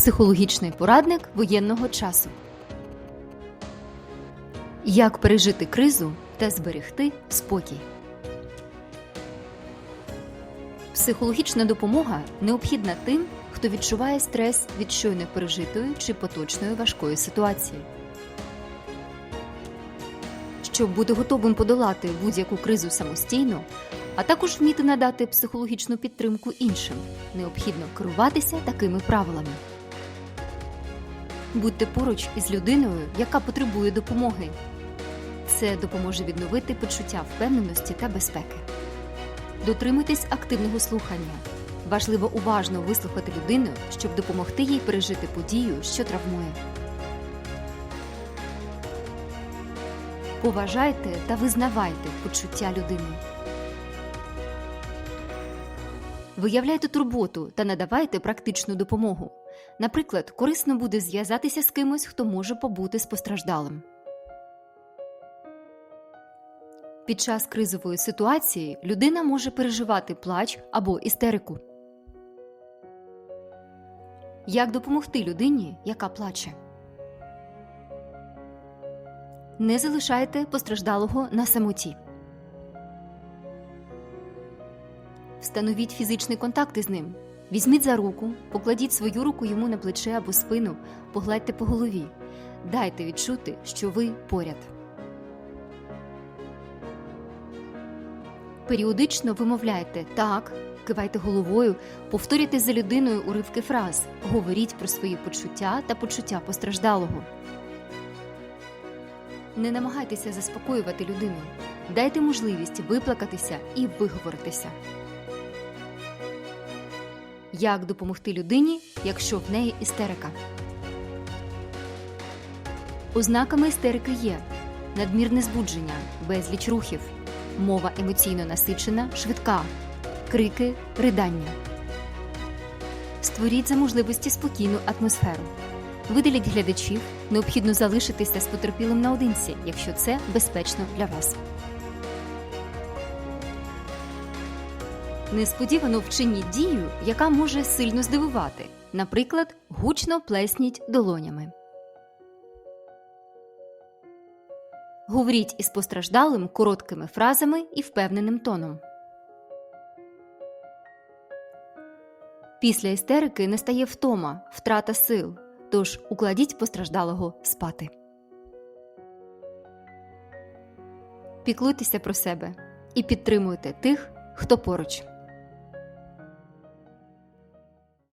Психологічний порадник воєнного часу. Як пережити кризу та зберегти спокій. Психологічна допомога необхідна тим, хто відчуває стрес від щойно пережитої чи поточної важкої ситуації. Щоб бути готовим подолати будь-яку кризу самостійно, а також вміти надати психологічну підтримку іншим, необхідно керуватися такими правилами. Будьте поруч із людиною, яка потребує допомоги. Це допоможе відновити почуття впевненості та безпеки. Дотримуйтесь активного слухання. Важливо уважно вислухати людину, щоб допомогти їй пережити подію, що травмує. Поважайте та визнавайте почуття людини. Виявляйте турботу та надавайте практичну допомогу. Наприклад, корисно буде зв'язатися з кимось, хто може побути з постраждалим. Під час кризової ситуації людина може переживати плач або істерику. Як допомогти людині, яка плаче? Не залишайте постраждалого на самоті. Встановіть фізичний контакт із ним. Візьміть за руку, покладіть свою руку йому на плече або спину, погладьте по голові. Дайте відчути, що ви поряд. Періодично вимовляйте так, кивайте головою, повторюйте за людиною уривки фраз, говоріть про свої почуття та почуття постраждалого. Не намагайтеся заспокоювати людину. Дайте можливість виплакатися і виговоритися. Як допомогти людині, якщо в неї істерика? Ознаками істерики є надмірне збудження, безліч рухів, мова емоційно насичена, швидка, крики, ридання. Створіть за можливості спокійну атмосферу. Видаліть глядачів, необхідно залишитися з потерпілим наодинці, якщо це безпечно для вас. Несподівано вчиніть дію, яка може сильно здивувати. Наприклад, гучно плесніть долонями. Говоріть із постраждалим короткими фразами і впевненим тоном. Після істерики настає втома, втрата сил. Тож укладіть постраждалого спати. Піклуйтеся про себе і підтримуйте тих, хто поруч.